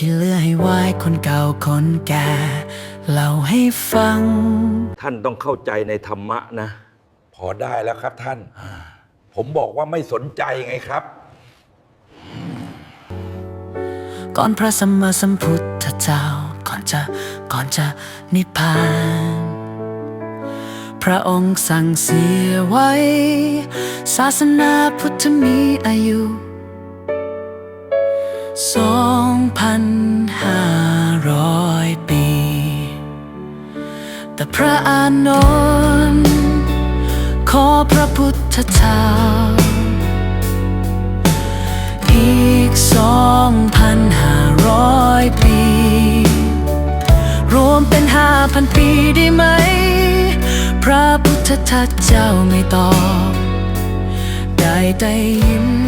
ที่เหลือให้ไว้คนเก่าคนแก่เล่าให้ฟัง ท่านต้องเข้าใจในธรรมะนะ พอได้แล้วครับท่าน ผมบอกว่าไม่สนใจไงครับ ก่อนพระสัมมาสัมพุทธเจ้า ก่อนจะก่อนจะนิพพาน พระองค์สั่งเสียไว้ ศาสนาพุทธมีอายุ แต่พระอานนท์ขอพระพุทธเจ้าอีกสองพันห้าร้อยปี รวมเป็นห้าพันปีได้ไหม พระพุทธทัตเจ้าไม่ตอบ ได้แต่ยิ้ม